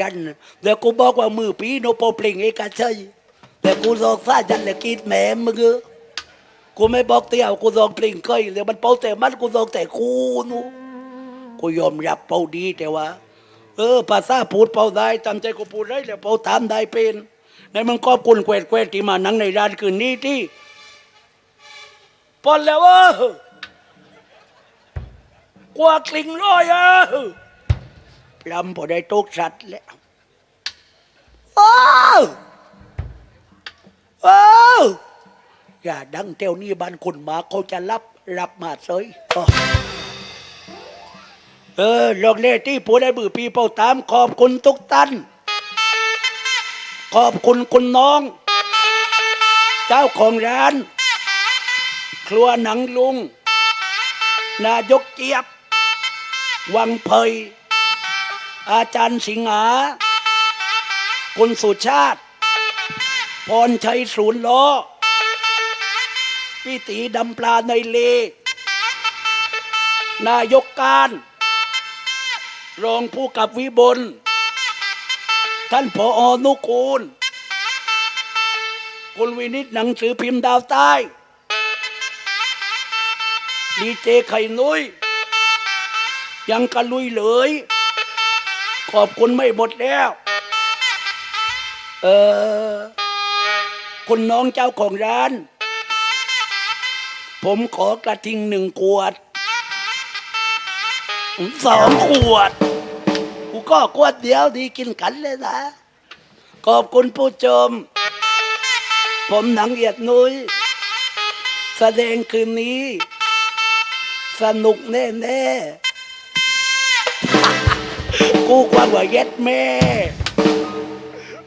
ยันเดี๋ยวกูบอกว่ามือปีโนโปปลิงเอกชัยแต่กูซอกซาจันเลยกิดแหมมึงเออกูไม่บอกเตี้ยวกูซอกปลิงเคยเดี๋ยวมันเป่าแต่มันกูซอกแต่กูนูกูยอมรับเป่าดีแต่ว่า เออภาษาพูดเป่าได้ตามใจกูพูดได้แล้วเป่าตามได้เป็นในมึงก็กุนแควดแควดที่มานั่งในร้านคืนนี้ที่ปอนแล้วเออกว่าคลิงร้อยเออ ลำพอได้ตกสัตว์แล้วโอ้าวโอ้าวอย่าดังเที่ยวนี้บ้านคนมาเขาจะรับรับมาเสยอ๋อเออลองเล่ที่ผู้ได้บือปีเป่าตาม ขอบคุณทุกท่านขอบคุณคุณน้อง เจ้าของร้าน ครัวหนังลุง นายกเจี๊ยบ วังเพย อาจารย์สิงหา คุณสุชาติ พรชัยศูนย์ล้อพี่ตีดำปลาในเล นายกการ รองผู้กับวิบล ท่านผออนุกูล คุณวินิตหนังสือพิมพ์ดาวใต้ ดีเจไข่นุย้ยยังกระลุยเลย ขอบคุณไม่หมดแล้ว เออ คุณน้องเจ้าของร้าน ผมขอกระทิงหนึ่งขวดสองขวด กูก็ขวดเดียวดีกินกันเลยนะ ขอบคุณผู้ชม ผมหนังเอียดนุย้ย แสดงคืนนี้ สนุกแน่ ๆ กูกวางว่าเย็ดแม่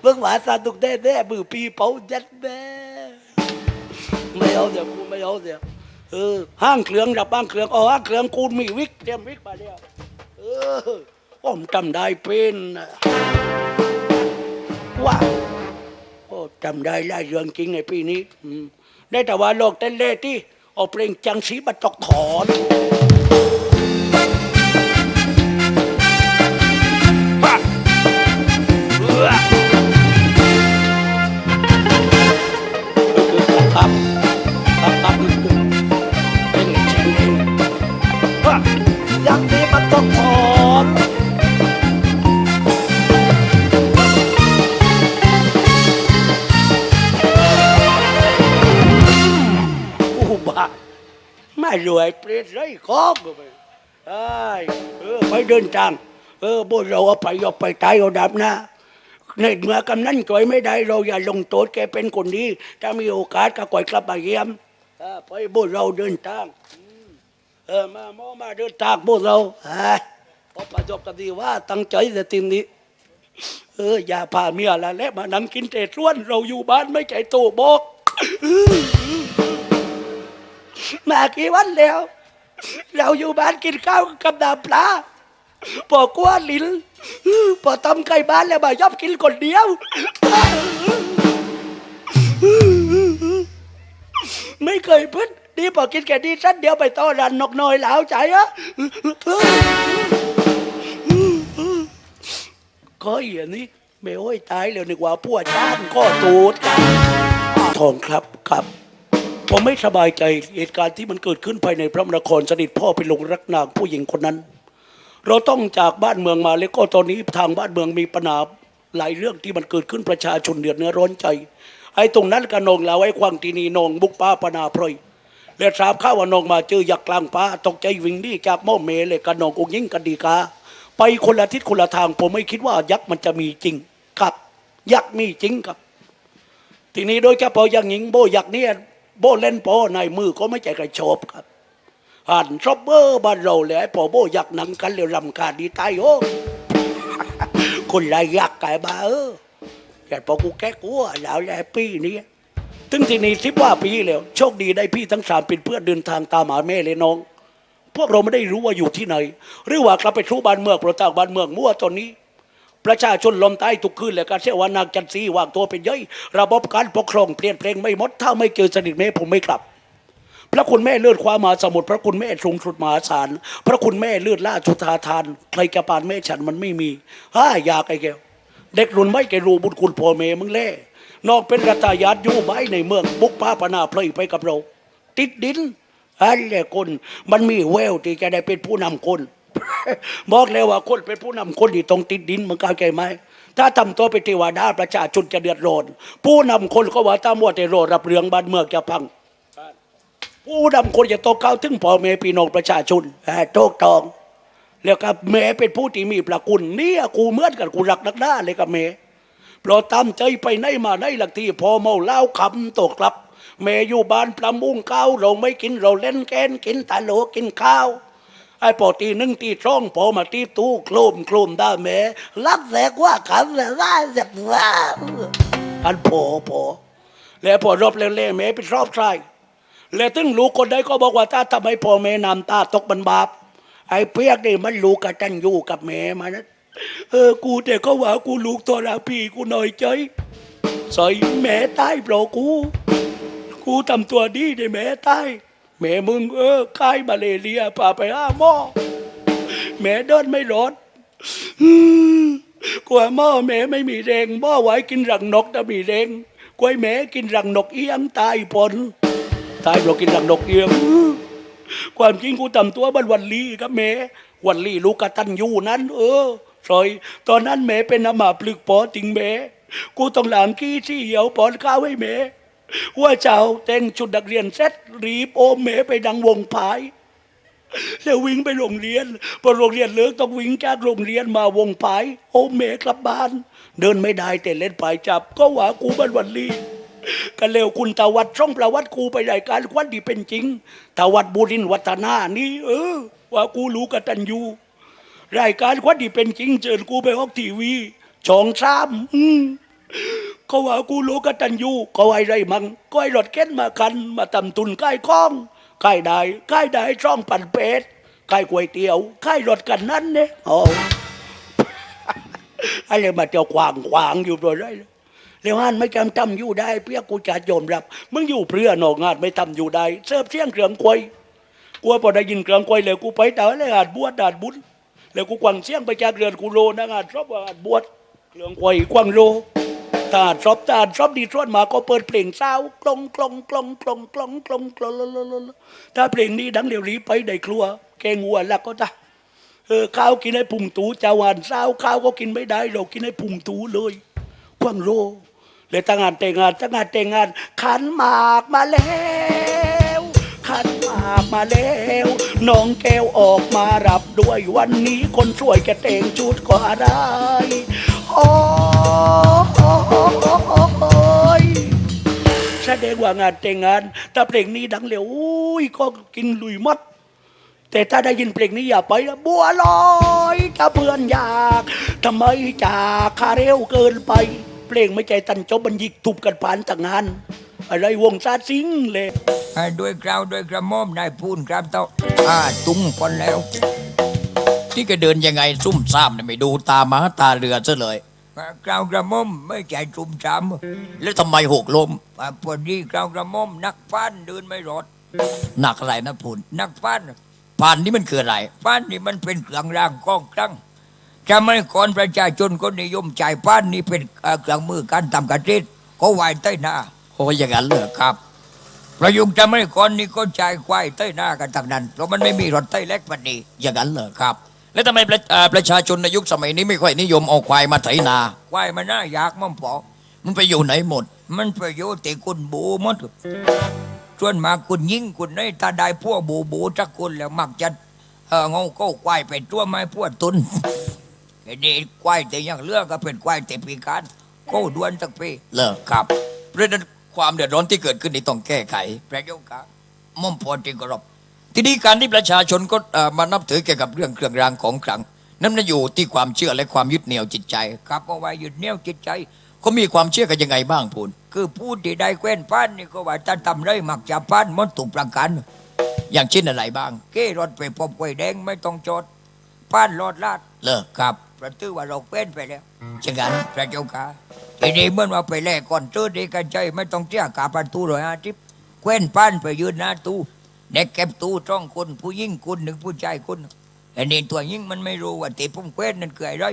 เพิ่งหวาสาตุกแน่แน่ๆมือปีเผาเย็ดแม่ไม่เอาเดี๋ยวกูไม่เอาเดี๋ยวเออห้างเครื่องดับบ้างเครื่องเอห้างเครื่องกูมีวิกเตรียมวิกมาแล้วเออผมจำได้เป็นว้าโอ้จำได้หลายเรื่องจริงในปีนี้อืมได้แต่ว่าโลกเต้นเล่ที่เอาเพลงจังสีบัตรถอน ไม่รวยเปรตไรของก็ไปไอ้เออไปเดินทางเออพวกเราเอาไปเอาไปตายเอาดับนะในเมื่อกำนั้นจ่วยไม่ได้ เราอย่าลงโทษแกเป็นคนดีถ้ามีโอกาสก็ก่อยกลับมาเยี่ยมไปพวกเราเดินทางเออมาโมมาเดินทางพวกเราฮ้พอประจบกันดีว่าตั้งใจแต่ทีนี้เอออย่าพาเมียละและมานั่งกินเตะส่วน เราอยู่บ้านไม่ใจโตบอก มากี่วันแล้ว เราอยู่บ้านกินข้าวกับดาปลาพอกลัวลิ้นพอทำไก่บ้านแล้วมายอบกินคนเดียว ไม่เคยพึ่งดีพอกินแค่ดีสั้นเดียวไปต้อนรันนกน้อยหลาวใจอะก็อย่างนี้ไม่โอ้ยตายแล้วนึกว่าพวกชานก็ตูดกันทองครับครับ ผมไม่สบายใจเหตุการณ์ที่มันเกิดขึ้นภายในพระนครสนิทพ่อไปลงรักนางผู้หญิงคนนั้น เราต้องจากบ้านเมืองมาแล้วก็ตอนนี้ทางบ้านเมืองมีปัญหาหลายเรื่องที่มันเกิดขึ้นประชาชนเดือดเนื้อร้อนใจ ไอ้ตรงนั้นกระนองแล้วไอ้ควางตีนีนองบุกป้าปนาพรอยและทราบข้าวว่านองมาเจออยักกลางป้าตกใจวิ่งหนีจากม้อเมเลยกระนององยิ่งกันดีกาไปคนละทิศคนละทาง ผมไม่คิดว่ายักษ์มันจะมีจริงครับ ยักษ์มีจริงครับ ทีนี้โดยเฉพาะอย่างหญิงโบยักษ์เนี่ย โบเล่นโปในมือก็ไม่ใจกระโชบครับหันชอบเบอร์บ้านเราเลยไอ้พอโบอยักหนังกันเร็วลำคาดีตายโอ้คนละยักไก่บ้าเออแต่พอกูแก้กลัวแล้วแหละปีนี้ถึงที่นี่สิบว่าปีแล้ว โชคดีได้พี่ทั้งสามเป็นเพื่อนเดินทางตามหาแม่เลยน้อง พวกเราไม่ได้รู้ว่าอยู่ที่ไหน หรือว่ากลับไปทูบ้านเมืองประจากบ้านเมืองมั่วตอนนี้ ประชาชนลมใต้ทุกคืนเลยการเชื่อว่านางจันทรีวางตัวเป็นย่อยระบบการปกครองเปลี่ยนแปลงไม่หมดถ้าไม่เจอสนิทแม่ผมไม่กลับ พระคุณแม่เลือดความมาสมุทรพระคุณแม่ทรงสุดมหาศาลพระคุณแม่เลือดล่าชุธาทาน ใครจะปานแม่ฉันมันไม่มีฮ่าอยากไอ้แกวเด็กรุ่นไม่แกรู้บุญคุณพ่อแม่มึงแล่นอกเป็นรัตายาตอยู่ไม้ในเมืองบุกพาพนาเพลยไปกับเรา ติดดินอันแหละคนมันมีแววที่จะได้เป็นผู้นำคน บอกแล้วว่าคนเป็นผู้นำคนที่ต้องติดดินมึงเข้าใจไหมถ้าทำตัวเป็นเทวดาประชาชนจะเดือดร้อนผู้นำคนก็ว่าตามัวแต่รอรับเรื่องบ้านเมืองจะพัง ผู้นำคนจะต้องเข้าถึงพ่อแม่พี่น้องประชาชนแหมโตกตอง แล้วกับแม่เป็นผู้ที่มีประคุณเนี่ยกูเมื่อนกันกูรักนักหน้าเลยกับแม่เพราะตามใจไปไหนมาไหนหลักที่พอเมาเหล้าคำตกกลับแม่อยู่บ้านปลามุ้งข้าวเราไม่กินเราเล่นแกนกินตาโหลกินข้าว ไอ้พอตีหนึ่งตีช่องพอมาตีตู้โคลมโคลมได้แม่รับแสกว่าขันแสกว่าแสกว่าอันพอพอแล้วพอรอบเล่ๆแม่ไปรอบใครแล้วถึงลูกคนใดก็บอกว่าถ้าทำให้พ่อแม่นำตาตกบันบาปไอ้เพียกนี่มันลูกกตันอยู่กับแม่มันนะเออกูแต่ก็ว่ากูลูกตัวราพี่กูหน่อยใจใส่แม่ตายเปล่ากู กูทำตัวดีได้แม่ตาย แม่มึงเออคายมาเลเรียพาไปห้าหม้อแม่เดินไม่รอดอืมกลัวหม้อแม่ไม่มีแรงหม้อไว้กินรังนกจะมีแรงกลัวแม่กินรังนกเอี้ยงตายปนตายเพราะกินรังนกเอี้ยงความจริงกูทำตัวบันวันลีครับแม่วันลีลูกกตันยูนั้น เออซอย ตอนนั้นแม่เป็นอามาปลึกปอติงแม่กูต้องหลังกี้ที่เหี่ยวปอนข้าวให้แม่ ว่าเจ้าแต่งชุดนักเรียนเสร็จรีบโอมแม่ไปดังวงพายแล้ววิ่งไปโรงเรียนพอโรงเรียนเลิกต้องวิ่งจากโรงเรียนมาวงพายโอมแม่กลับบ้าน เดินไม่ได้แต่เล่นปายจับ ก็หวากูบันวันลีกันเร็วคุณตาวัดช่องประวัติกูไปรายการควันที่เป็นจริงตาวัดบุรินวัฒนานี่เออว่ากูรู้กตันยูรายการควันที่เป็นจริงเจิญกูไปออกทีวีช่องสามอืม ก็ว่ากูรู้กตันยูก็ไอ้ไรมังก็ไอ้รถเข็นมาคัน มาตำตุนใกล้คล้องใกล้ได้ใกล้ได้ช่องปั่นเป็ดใกล้ก๋วยเตี๋ยวใกล้รถกันนั้นเนี่ยโอ้อะไรมาเจ้าขวางขวางอยู่ตัวได้เลวงานไม่จำทำอยู่ได้ เพี้ยกูจะยอมรับ มึงอยู่เพื่อนอกงานไม่ทำอยู่ได้ เสิร์ฟเสียงเครื่องควยกูพอได้ยินเครื่องควยเลยกูไปแต่เลยอาดบวชอาดบุญแล้วกูกวางเสียงไปจากเรือนกูโลนะงานชอบว่าอาดบวชเครื่องควยกวางโล ตาชอบตาชอบดีชวนมาก็เปิดเพลงเศร้ากลองกลองกลองกลองกลองกลองกลงถ้าเพลงนี้ดังเดี๋ยวรีไปได้ครัวแกงวัวแลักก็ตาเออข้าวกินให้พุงตูจาหวานเศร้าข้าวก็กินไม่ได้เรากินให้พุงตูเลยกว้างโลเลยตั้งงานแต่งงานตั้งงานแต่งงานขันหมากมาแล้วขันหมากมาแล้วน้องแก้วออกมารับด้วยวันนี้คนสวยแกแต่งชุดก็อะไรโอ้โอ้ โอ้โอ้โอ้โอ้ยแสดงว่างานแต่งงาน ถ้าเพลงนี้ดังเร็วอุ้ยก็กินลุยมัด แต่ถ้าได้ยินเพลงนี้อย่าไปนะบัวลอยถ้าเพื่อนอยากทำไมจากคาเร็วเกินไป เพลงไม่ใจตันเจบบันยิกทุบกันผ่านต่างงาน อะไรวงซาซิงเลยด้วยกล่าวด้วยกระหม่อมนายพูนครับเต้าอ่าตุ้งพอนแล้ว ที่แกเดินยังไงซุ่มซ่ามเนี่ยไม่ดูตามาตาเรือซะเลย กล่าวกระหม่อมไม่ใจจุ่มจแล้วทำไมหกลมำอ่าพอดีกล่าวกระหม่อมนักฟันเดินไม่รอดหนักอะไรนะพูนนักฟันพานนี้มันคืออะไรฟันนี่มันเป็นเครื่องรางกองครั้งจะไม่ก่อนประชาชนก็นิยมจ่ายฟันนี่เป็นอ่าเครื่องมือการทำกระเทศก็ไหวใต้หน้าโอ้ยอย่างนั้นเลยครับประยุกต์จะไม่ก่อนนี่ก็จ่ายควายใต้หน้ากันทั้งนั้นเพราะมันไม่มีรถใต้เล็กวันนี้อย่างนั้นเลยครับ แล้วทำไมประเอ่อประชาชนในยุคสมัยนี้ไม่ค่อยนิยมเอาควายมาไถนา ควายมันน่าอยากมั่งปอมันไปอยู่ไหนหมด มันประโยชน์แต่คุณบูหมดส่วนมากคุณยิ่งคุณในถ้าได้พวกบูบูจักคนแล้วมักจะเออเงาก็ควายไปตัวไม้พวกตุนไอ้นี่ควายแต่ยังเลือกก็เป็นควายแต่ปีการก็ดวนตักปีเลิกครับเพราะฉะนั้นความเดือดร้อนที่เกิดขึ้นนี่ต้องแก้ไขประโยชน์ครับม่อมพอจริงกรบ ทีนี้การที่ประชาชนก็มานับถือเกี่ยวกับเรื่องเครื่องรางของขลัง นั่นน่ะอยู่ที่ความเชื่อและความยึดเหนี่ยวจิตใจครับเอาไว้ยุดเหนี้ยวจิตใจเขามีความเชื่อกันยังไงบ้างพูนคือผู้ที่ได้แคว้นป้านนี่ก็ว่าจะทำไรมักจะป้านหมดถูกประกัน อย่างเช่นอะไรบ้าง เก้รถไปพบไฟแดงไม่ต้องจดป้านรอดลาดเลิกครับประตูว่าเราแคว้นไปแล้วอย่างนั้นพระเจ้าค่ะทีนี้เมื่อว่าไปแลกก่อนเจอเด็กกันใจไม่ต้องเสียกาประตูเลยอาทิตย์แคว้นป้านไปยืนหน้าตู้ เด็กเก็บตู้จ้องคนผู้ยิ่งคนหนึ่งผู้ชายคนอันนี้ตัวยิ่งมันไม่รู้ว่าตีพุ่มแควนนั่นคืออะไร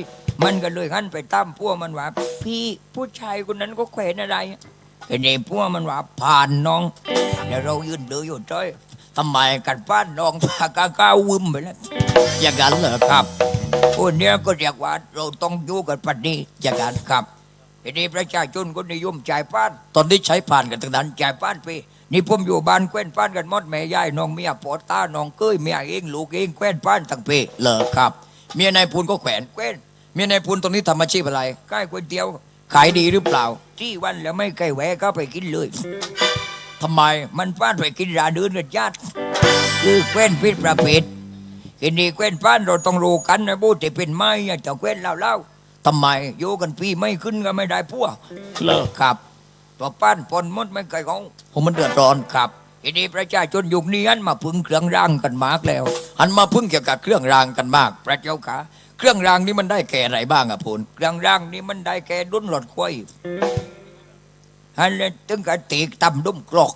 มันก็เลยหันไปตามพวกมันว่า พี่ผู้ชายคนนั้นก็แขวนอะไรอันนี้พวกมันว่าผ่านน้องแล้วเรายืนดูอยู่จ้อยทำไมกันป้านน้องพากาก้าววึมไปแล้วอย่างนั้นเหรอครับคนเนี้ยก็เรียกว่าเราต้องอยู่กันปัจนี้อย่างนั้นครับ ทีนี้ประชาชนก็นิยมจ่ายป้าน ตอนนี้ใช้ผ่านกันทั้งนั้นจ่ายป้านไปนี่ผมอยู่บ้านแคว้นป้านกันมดแม่ยายน้องเมียปอตาน้องเก้ยเมียเองลูกเองแคว้นป้านทั้งปีเหรอครับ เมียนายพูนก็แขวนแคว้นเมียนายพูนตรงนี้ทำอาชีพอะไรใกล้ก๋วยเตี๋ยว ขายดีหรือเปล่า ที่วันแล้วไม่เคยแวะก็ไปกินเลยทำไมมันป้านไปกินร้านอื่นกันญาติคือแคว้นพิษประเภททีนี้แคว้นป้านเราต้องรู้กันนะบูที่เป็นไม้อะแคว้นเล่าเล่า ทำไมๆอยู่กันพี่ไม่ขึ้นก็ไม่ได้พวกเหรอครับตัวป้านปนมดไม่เคยของผมมันเดือดร้อนครับทีนี้ประชาชนยุคนี้หันมาพึ่งเครื่องร่างกันมากแล้วหันมาพึ่งเกี่ยวกับเครื่องรางกันมาก พระเจ้าค่ะเครื่องรางนี่มันได้แก่อะไรบ้างอะพูนเครื่องร่างนี้มันได้แก่ดุนหลอดควายฮันเลยถึงกับตีตำดุมกรอก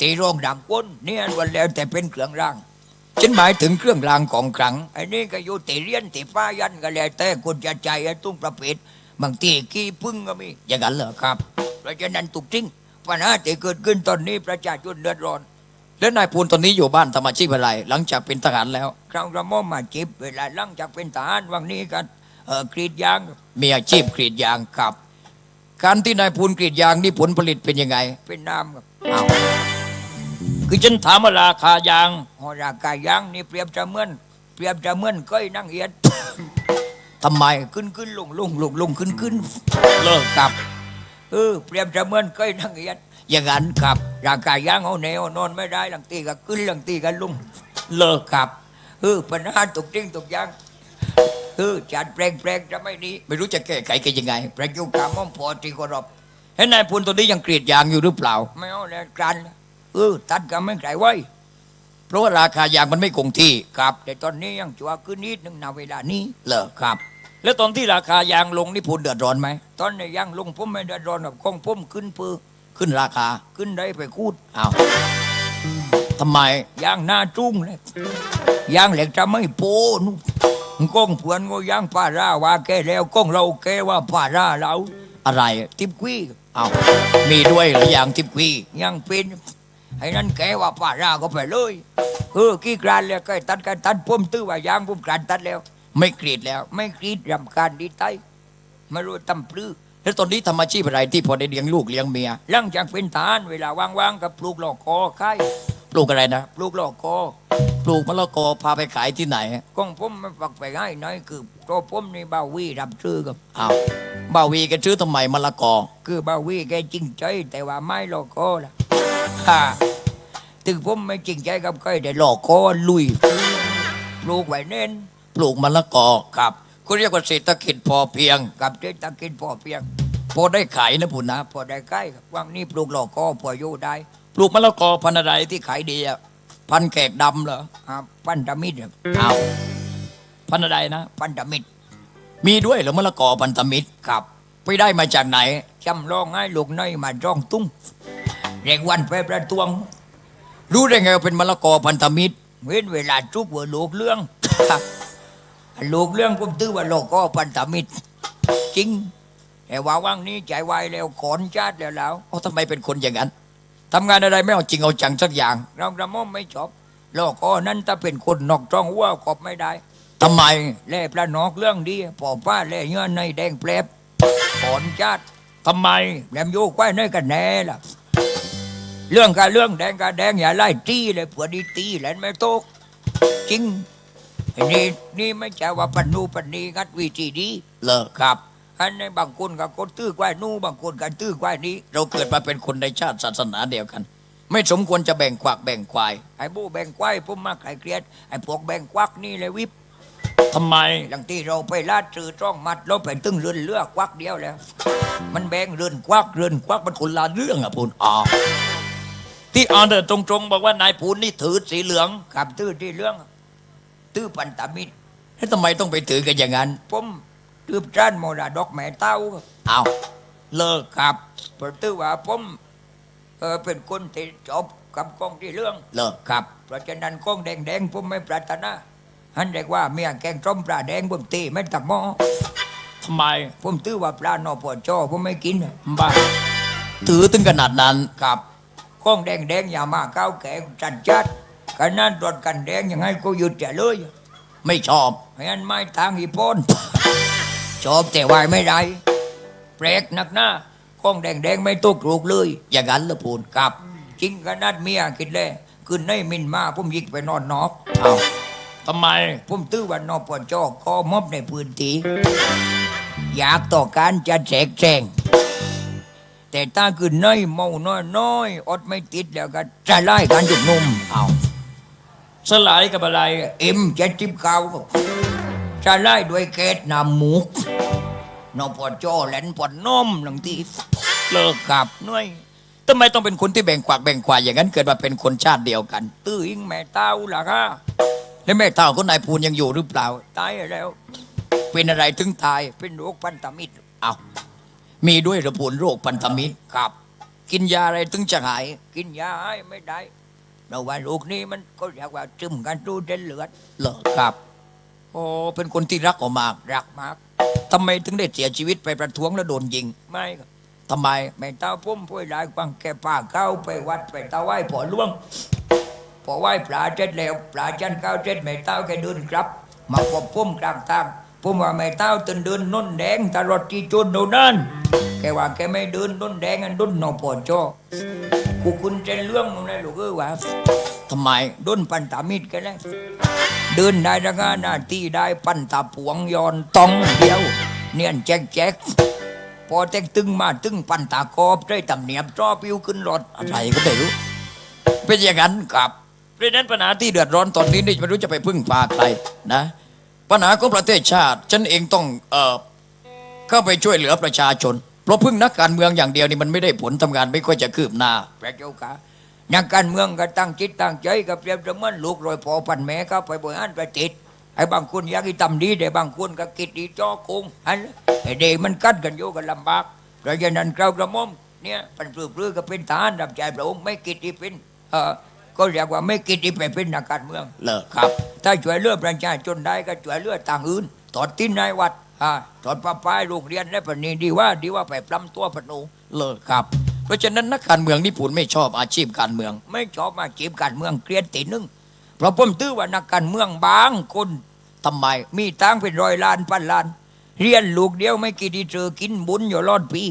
ตีโรงดังก้นเนี่ยวันแล้วแต่เป็นเครื่องร่าง ฉันหมายถึงเครื่องรางของขลังไอ้นี่ก็อยู่ตีเรียนตีป้ายันก็แล้วแต่คนจะใจไอ้ตุ้งประเภทบางทีขี้พึ่งก็มีอย่างนั้นเหรอครับเพราะฉะนั้นตุกจริงปัญหาที่เกิดขึ้นตอนนี้ประชาชนเดือดร้อน แล้วนายพูนตอนนี้อยู่บ้านทำอาชีพอะไร หลังจากเป็นทหารแล้วคราวกระหม่อมมาจีบเวลาหลังจากเป็นทหารวันนี้กันเออกรีดยางมีอาชีพกรีดยางครับ การที่นายพูนกรีดยางนี่ผลผลิตเป็นยังไง เป็นน้ำครับอ้าว คือฉันถามว่าราคายางโอราคายางนี่เปรียบจะเหมือนเปรียบจะเหมือนก้อยนั่งเอียดทำไมขึ้นขึ้นลงลงลงลงขึ้นขึ้นเลิกครับเออเปรียบจะเหมือนก้อยนั่งเอียดอย่างนั้นครับราคายางเอาแนวนอนไม่ได้หลังตีก็ขึ้นหลังตีก็ลงเลิกครับเออปัญหาตกจริงตกยางเออจัดแปลงแปลงจะไม่ดีไม่รู้จะแก้ไขกันยังไงประยุกต์กรรมอมพอที่กรบเห็นนายพูนตอนนี้ยังกรีดยางอยู่หรือเปล่า ไม่เอาแล้วกันเออตัดก็ไม่ไกลไว้เพราะว่าราคายางมันไม่คงที่ครับ แต่ตอนนี้ยังจัวขึ้นนิดนึงนาเวลานี้เลิกครับ แล้วตอนที่ราคายางลงนี่พูนเดือดร้อนไหมตอนนี้ยังลงผมไม่เดือดร้อนกับของผมขึ้นปือขึ้นราคาขึ้นได้ไปคูดอ้าวทำไมยางหน้าจุ้งเลยยางเหล็กจะไม่โปนุก้องเพื่อนก็ยางป่าราว่าแกแล้วก้องเราแกว่าป่าราเราอะไร ทิพกี้อ้าวมีด้วยหรือยางทิพวียังเป็น ไอ้นั่นแกว่าป่าราก็ไปเลยเออกี้กรานแล้วก็ตัดกันตัดผมตื้อว่ายางผมกรานตัดแล้ว ไม่กรีดแล้ว ไม่กรีดรำการดีไตไม่รู้ตำปลื้อแล้วตอนนี้ทำอาชีพอะไรที่พอได้เลี้ยงลูกเลี้ยงเมียหลังจากเป็นทหารเวลาว่างๆกับปลูกหลอกคอไข่ปลูกอะไรนะปลูกหลอกคอปลูกมะละกอพาไปขายที่ไหนกองผมไม่ปักไปให้น้อยคือตัวผมนี่บาวีรับซื้อกับอ้าวบ่าวีแกซื้อทำไมมะละกอ คือบาวีแกจริงใจแต่ว่าไม่หลอกคอละฮ่า ถึงผมไม่จริงใจกับใครแต่หลอกคอลุย ปลูกไว้เน้น ปลูกมะละกอครับก็เรียกว่าเศรษฐกิจพอเพียงกับเศรษฐกิจพอเพียง พอได้ขายนะพุ่นนะพอได้ใกล้ครับว่างนี้ปลูกหลอกคอพออยู่ได้ ปลูกมะละกอพันธุ์อะไรที่ขายดีอะพันธุ์แขกดำเหรออ่าพันธมิตรครับอ้าวพันธุ์อะไรนะพันธมิตร มีด้วยเหรือมะละกอพันธมิตรครับ ไปได้มาจากไหนจำลองให้ลูกน้อยมาจ้องตุ้ง เรียกวันไปประตวง รู้ได้ไงว่าเป็นมะละกอพันธมิตร เว้นเวลาจุกว่าลูกเรื่องลูกเรื่องผมตื้อว่าโลกก็พันธมิตร จริงแต่ว่าว่างนี้ใจวายแล้วขอนชาติแล้วแล้วเอ้าทำไมเป็นคนอย่างนั้นทำงานอะไรไม่เอาจริงเอาจังสักอย่าง เรากระม่อมไม่จบโลกก็นั้นถ้าเป็นคนนอกจ้องว่าขอบไม่ได้ทำไมแล่พระนอกเรื่องดีพอป้าแล่เงื่อนในแดงแปลบขอนชาติทำไมแหลมโยกไว้ในกันแน่ล่ะ เรื่องกับเรื่องแดงกับแดงอย่าไล่ตีเลยผัวดีตีแหลนไม่ตกจริงนี่นี่ไม่ใช่ว่าปันนูปันนีงัดวิธีดีเลิกครับอันในบางคนกับคนตื้อกว่านู่บางคนกับตื้อกว่านี้ เราเกิดมาเป็นคนในชาติศาสนาเดียวกัน ไม่สมควรจะแบ่งขวักแบ่งควายไอ้บูแบ่งควายผมมาไข่เกลียดไอ้พวกแบ่งควักนี่เลยวิบทำไมหลังที่เราไปลาดือจ้องมัดเราไปตึงเรือนเลือกควักเดียวแล้ว มันแบ่งเรือนควักเรือนควักมันคนละเรื่องอะพูนอ๋อ ที่อ่านเดินตรงๆ บอกว่านายพูนนี่ถือสีเหลืองขับตื้อที่เรื่องตื้อปันตามิตรแล้วทำไมต้องไปถือกันอย่างนั้นผมตื้อจ้านโมราดอกแม่เต้าครับอ้าวเลิกครับเพราะตื้อว่าผมเออเป็นคนที่จบกับกองที่เรื่องเลิกครับ เพราะฉะนั้นกองแดงๆผมไม่ปรารถนาฮันเรียกว่าเมียแกงส้มปลาแดงผมตีไม่ตักหม้อทำไม ผมตื้อว่าปลานอปอจอผมไม่กินน่ะบ้าถือถึงขนาดนั้นกับ ข้องแดงแดงๆอย่ามาก้าวแก่จัดจัดขนาดรถกันแดงยังไงก็หยุดจะเลย ไม่ชอบไม่งั้นไม่ทางอีปนชอบแต่วายไม่ได้แปลกนักหน้าข้องแดงแดงๆไม่ตกลูกเลย อย่างนั้นละพูนกับจริงขนาดเมียคิดเลยคืนในมินมาผมยิกไปนอนนอกเอาทำไมผมตื้อว่านอปจก็มอบในพื้นที่อยากต่อการจะแจกแจง แต่ถ้าคืนในเมาน้อยน้อยๆอดไม่ติดแล้วก็จะไล่การจุดนุ่มเอาสลายกับอะไรเอ็มเจ็ดสิบเก้าจะไล่ด้วยเกตน้ำหมูกนอปจแหลนปอดนมหลังทีเลิกกับหน่วยทำไมต้องเป็นคนที่แบ่งขวากแบ่งควายอย่างนั้นเกิดมาเป็นคนชาติเดียวกัน ตื้ออิงแม่เต้าล่ะค่ะแล้วแม่เท่าคนนายพูนยังอยู่หรือเปล่าตายแล้ว เป็นอะไรถึงตายเป็นโรคพันธมิตรเอา มีด้วยระพูนโรคพันธมิตรกับ กินยาอะไรถึงจะหาย กินยาให้ไม่ได้เราว่าลูกนี้มันก็เรียกว่าจึมกันดูเด่นเลือดเหรอครับโอ้เป็นคนที่รักออกมากรักมากทำไมถึงได้เสียชีวิตไปประท้วงแล้วโดนยิงไม่ครับทำไมแม่เต้าพุ่มพูดหลายฟังแกป่าเข้าไปวัดไปเต้าไหว้ผอล่วงพอไหว้ปลาเจ็ดแล้วปลาจันเข้าเจ็ดแม่เต้าแกเดินกลับ มาพบพุ่มกลางทาง ผมว่าแม่เต้าตื่นเดินนุ่นแดงตลอดที่จุนโน่นนั่นแกว่าแกไม่เดินนุ่นแดงอันดุนนอปอจอกูคุณเจนเรื่องมึงนะลูกเอ้ยว่าทำไมดุนปันตามิดกันแล้วเดินได้ดังหน้าที่ได้ปันตาผวงย้อนตองเดียว เนียนแจ๊กแจ๊กพอแจ๊กตึงมาตึงปันตากอบได้ตำเนียบจอปิวขึ้นรถอะไรก็ไม่รู้เป็นอย่างนั้นครับเพราะฉะนั้นปัญหาที่เดือดร้อนตอนนี้นี่ไม่รู้จะไปพึ่งพาใครนะ ปัญหาของประเทศชาติ ฉันเองต้องเออเข้าไปช่วยเหลือประชาชน เพราะพึ่งนักการเมืองอย่างเดียวนี่มันไม่ได้ผลทำงานไม่ค่อยจะคืบหน้าพระเจ้าค่ะนักการเมืองก็ตั้งจิตตั้งใจกับเรียบเสมือนลูกรอยพอพันแม่ก็ไปบริหารประเทศไอ้บางคนอยากให้ทำดีแต่บางคนก็กิดดีจอคงอันไอ้เด็กมันกัดกันอยู่กันลำบากเพราะฉะนั้นเรากระม่อมเนี่ยปันปลื้อปลื้อก็เป็นทหารรับใช้พระองค์ไม่กิดที่เป็นเออก็เรียกว่าไม่กิดที่ไปเป็นนักการเมืองเลิกครับ ถ้าช่วยเลือดประชาชนได้ก็ช่วยเลือดต่างอื่นตอดทิ้นในวัดอ่าตอดป้าป้ายโรงเรียนได้ปนีดีว่าดีว่าไปปล้ำตัวปนูเลิกครับ เพราะฉะนั้นนักการเมืองญี่ปุ่นไม่ชอบอาชีพการเมือง ไม่ชอบมาจีบการเมืองเกลียดตีนึงเพราะผมตื้อว่านักการเมืองบางคนทำไม มีตังเป็นร้อยล้านพันล้าน เรียนลูกเดียวไม่กี่ที่เจอกินบุญอยู่รอดปี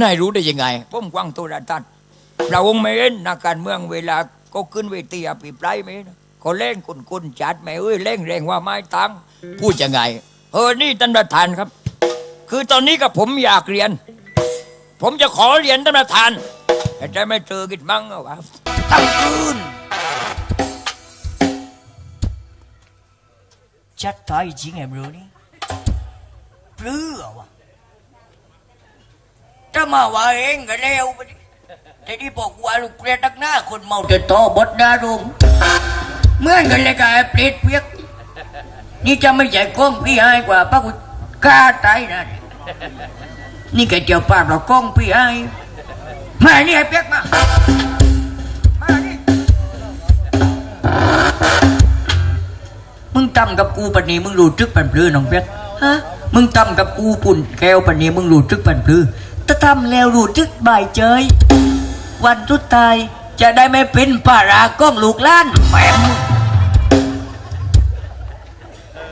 นายรู้ได้ยังไงผมกว้างโทรทัศน์เราองไม่เห็นนักการเมืองเวลาก็ขึ้นเวทีอภิปรายไหมนะ ขาเล่งคุณคุณจัดไหมเอ้ยเล่งแรงว่าไม้ตังพูดยังไง เออนี่ท่านประธานครับ คือตอนนี้กับผมอยากเรียน ผมจะขอเรียนท่านประธานแต่จะไม่เจอกิดมั้งเหรอวะตั้งคืน chắc tay chính em rồi đi Rứ à ถ้ามาว่าเองก็แล้วไปดิแต่ที่บอกว่าลูกเรียดนักหน้าคนเมาจะโตบดดารุม เหมื่อนกันเลยกับไอ้เปรตเปียก นี่จะไม่ใช่กล้องพี่ให้กว่าป้ากูกล้าตายนะนี่แกเจียวปากเรากล้องพี่ให้มานี่ไอ้เปียกมามานี่มึงทำกับกูปันนี้มึงรู้จึกปันพลือน้องเปียกฮะมึงทำกับกูปุ่นแก้วปันนี้มึงรู้จึกปันพลือ Ta thăm leo rù trước bài chơi วันทุดตายจะได้ไม่เป็นป่ารากล้องลูกล้านแม่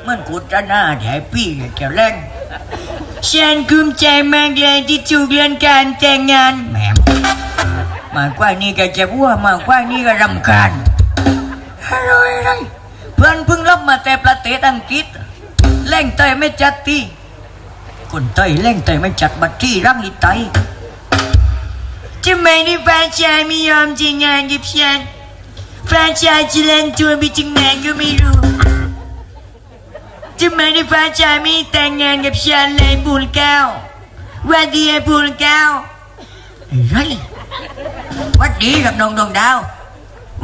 มึงมันกูจะหน้าเดี๋ยวไอ้พี่จะเล่นฉันภูมิใจมากเลยที่ถูกเลื่อนการแต่งงานแหมมากกว่านี้ก็จะวัวมากกว่านี้ก็รำคาญอะไรอะไรเพื่อนเพิ่งรับมาแต่ประเทศอังกฤษแรงเตยไม่จัดที่คนเต้ยเล่งเต้ยไม่จัดบัตรที่รังอีไตทำไมนี่แฟนชายไม่ยอมจะงงานกับฉันแฟนชายจะเล่นตัวไปถึงไหนก็ไม่รู้ ทำไมนี่แฟนชายไม่แต่งงานกับฉันเลยบุญแก้ววันดีไอ้บุญแก้วไรวัดดีกับน้องดวงดาว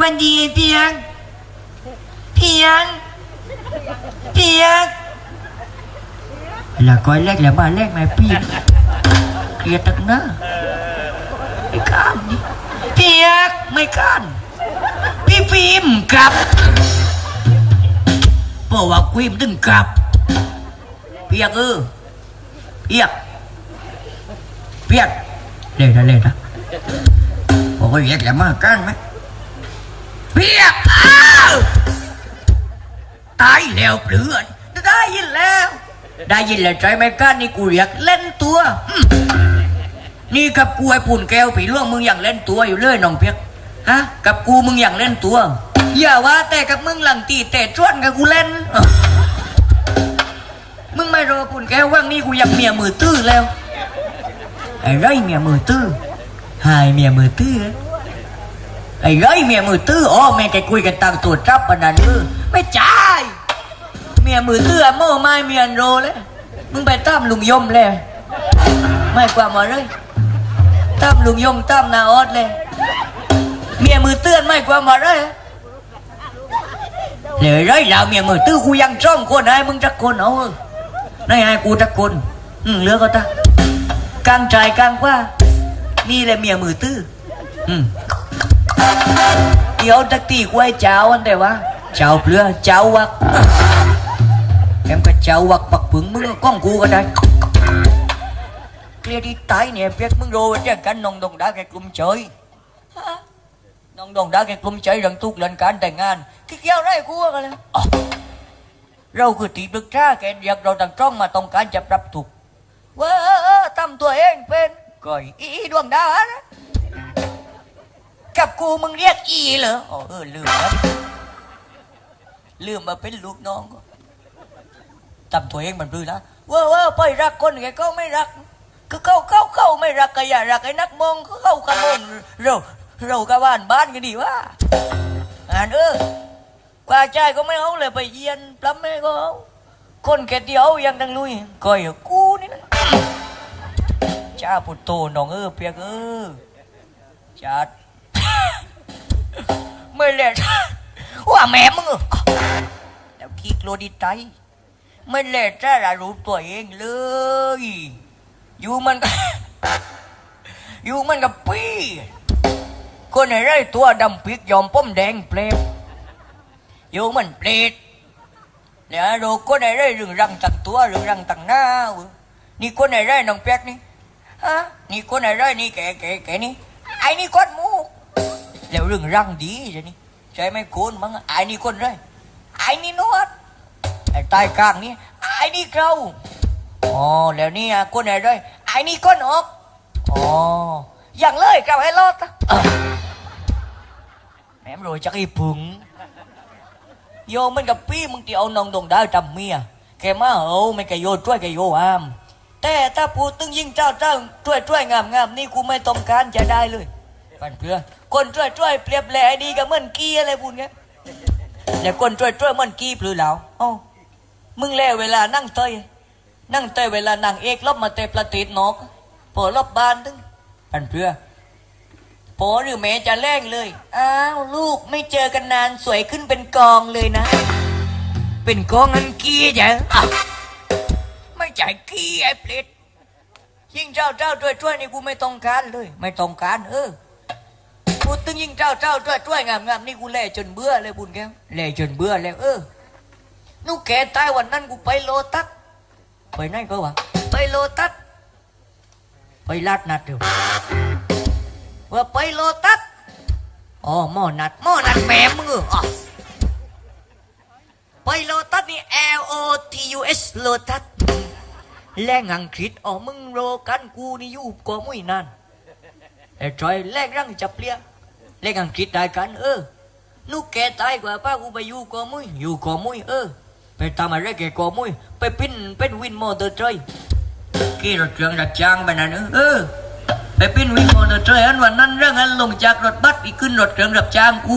วันดีไอ้เพียง เพียง เพียง là coi lét là ba lét mày pi kia tật nó mày can đi เพียง mày can พี่พิมพ์ครับ เพราะว่าคุยมนถึงกลับ เปียกเออเปียก เปียกเล่นนะเล่นนะบอกว่าเรียกอย่ามากันไหมเปียกอ้าวตายแล้วเปลือนได้ยินแล้ว ได้ยินแล้วใจไหมกันนี่กูเรียกเล่นตัว นี่กับกูไอ้ปุ่นแก้วผีล่วงมึงอย่างเล่นตัวอยู่เลยน้องเปียกฮะ กับกูมึงอย่างเล่นตัว อย่าว่าแต่กับมึงหลังตีแต่ชวนกับกูเล่น มึงไม่รอปุ่นแก้วว่างนี่กูอยากเมียมือตื้อแล้วไอ้ไรเมียมือตื้อหายเมียมือตื้อไอ้ไรเมียมือตื้ออ๋อแม่แกคุยกันตามตัวจับปะนันเออไม่จ่ายเมียมือตื้อโม่ไม่เมียนโรเลยมึงไปตามลุงยมเลยไม่กว่ามาเลยตามลุงยมตามนาออดเลยเมียมือเตือนไม่กว่ามาเลย เลยไรแล้วเมียมือตื้อกูยังจ้องคนให้มึงจักคนเอาเออในให้กูจักคนอืมเหลือก็ตากลางใจกลางว่านี่แหละเมียมือตื้ออืมเดี๋ยวตักตีกไว้เจ้าอันแต่ว่าเจ้าเปลือเจ้าวักแกมก็เจ้าวักปักผึงมึงก็ก้องกูก็ได้เคลียร์ที่ตายเนี่ยเปียกมึงโรยเนี่ยกันนองดง đá cái กลุ่ม chơi Hả? nong đong đá cái กลุ่ม chơi lần tuốt lên cả แต่งงาน cái kéo đấy กูกันเลยอ๋อเราคือตีบึกช้าแกนอยากเราต่างจ้องมาต้องการจะปรับถูกเว้อทำตัวเองเป็นก่อยอีดวงดาวนะกับกูมึงเรียกอีเหรออ๋อเออลืมแล้วลืมมาเป็นลูกน้องก็ทำตัวเองมันดื้อนะเว้อเว้อไปรักคนแกก็ไม่รักก็เข้าเข้าเข้าไม่รักก็อย่ารักไอ้นักมองก็เข้ากันมองเรา เรากับบ้านบ้านกันดีว่าอ่านเออกว่าใจก็ไม่เอาเลยไปเยียนปล้ำไม่ก็เอาคนแค่เดียวยังดังลุยก้อยกูนี่นะจ้าปุตโตน้องเออเปียกเออจัดไม่เล่นว่าแม่มึงเอแล้วขี้โกรดิไตไม่เล่นจ้าละรู้ตัวเองเลย อยู่มันก็อยู่มันกับปี้ คนไอ้ไรตัวดำปีกยอมป้อมแดงเปลวอยู่มันเปลดเนี่ยดูคนไอ้ไรเรื่องรังตังตัวเรื่องรังตังหน้านี่คนไอ้ไรน้องเปียกนี่ฮะนี่คนไอ้ไรนี่แก่แก่แก่นี่ไอ้นี่คนมูกแล้วเรื่องรังดีใช่นี่ใช่ไหมคนมั้งไอ้นี่คนไรไอ้นี่นวดไอ้ใต้กลางนี่ไอ้นี่เกลาอ๋อแล้วนี่คนไหนด้วยไอ้นี่คนอกอ๋ออย่างเลยกลับให้รอดนะาไม่แกโยช่วยแกโยอามแต่ถ้าพูดตึงยิ่งเจ้าเจ้าช่วยช่วยงามงามนี่กูไม่ต้องการจะได้เลยปันเพื่อคนช่วยช่วยเปรียบแหลดีกับเหมือนกี้อะไรพูดเงี้ยแล้วคนช่วยช่วยเหมือนกี้ปลือเหลาเอ้ามึงแล้วเวลานั่งเตยนั่งเตยเวลานั่งเอกลบมาเตะประติดนกพอรอบบานตึงปันเพื่อ โปหรือแม่จะแรงเลย อ้าวลูกไม่เจอกันนานสวยขึ้นเป็นกองเลยนะ เป็นกองอันกี้จ้ะอ้าวไม่ใช่กี้ไอ้เปรตยิ่งเจ้าเจ้าช่วยช่วยนี่กูไม่ต้องการเลย ไม่ต้องการเออพูดถึงยิ่งเจ้าเจ้าช่วยช่วยงามงามนี่กูแล่จนเบื่อเลยบุญแก้วแล่จนเบื่อแล้วเออนูกแกตายวันนั้นกูไปโลตัสไปไหนก็วะไปโลตัสไปลาดนัดเดียว ว่าไปโลตัสอ๋อหม้อนัดหม้อนัดแม่มึงเหรออ๋อไปโลตัสนี่ L O T U S โลตัสแรงอังกฤษอ๋อมึงโรกันกูนี่อยู่กว่ามุ้ยนั่นไอ้จอยแรงรังจับเลี้ยแรงอังกฤษได้กัน เออนูกแกตายกว่าป้ากูไปอยู่กว่ามุ้ยอยู่กว่ามุ้ยเออไปทำอะไรแกกว่ามุ้ยไปเป็นเป็นวินมอเตอร์ไซค์กี่รถเครื่องดัดจ้างไปนั่นเออ เออไปปิ้นวิ่งมอเตอร์ไซค์อันวันนั้นเรื่องอันลงจากรถบัสอีกขึ้นรถเครื่องรับจ้างกู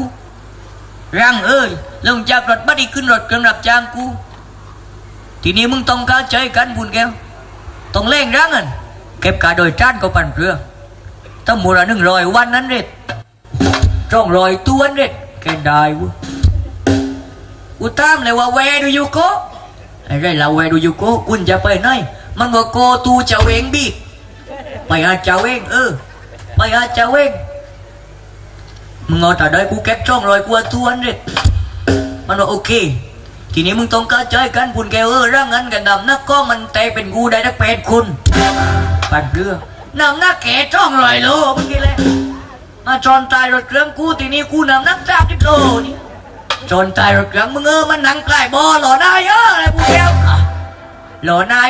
ร่างเอ้ยลงจากรถบัสอีกขึ้นรถเครื่องรับจ้างกูทีนี้มึงต้องเข้าใจกันบุญแก้วต้องเล่งร่างอันเก็บกาโดยจ้านก็ปั่นเรือตั้งมูละหนึ่งรอยวันนั้นเด็ดจ้องรอยตัวนั้นเด็ดแกได้วะกูตามเลยว่าแวดูยูโกไอ้ไรเราแวดูยูโกคุณจะไปไหนมันบอกโกตูจะเวงบี ไปหาเจ้าเองเออ ไปหาเจ้าเองมึงเอาแต่ได้กูเก็บช่องรอยกูทวนเลยมันว่าโอเค ทีนี้มึงต้องเข้าใจกันบุญแกเออร่างเงินกันดำนักก็มันแตกเป็นกูได้นักเป็ดคุณปัดเรืออนำหน้าแก่จ้องลอยโลมึงกี่เลยมาจอนตายรถเครื่องกูทีนี้กูนำนักจ้าบทิโลนี่จอนตายรถเครื่องมึงเออมันหนังใกล้บอหล่อได้เอออะไรกูแกหล่อนาย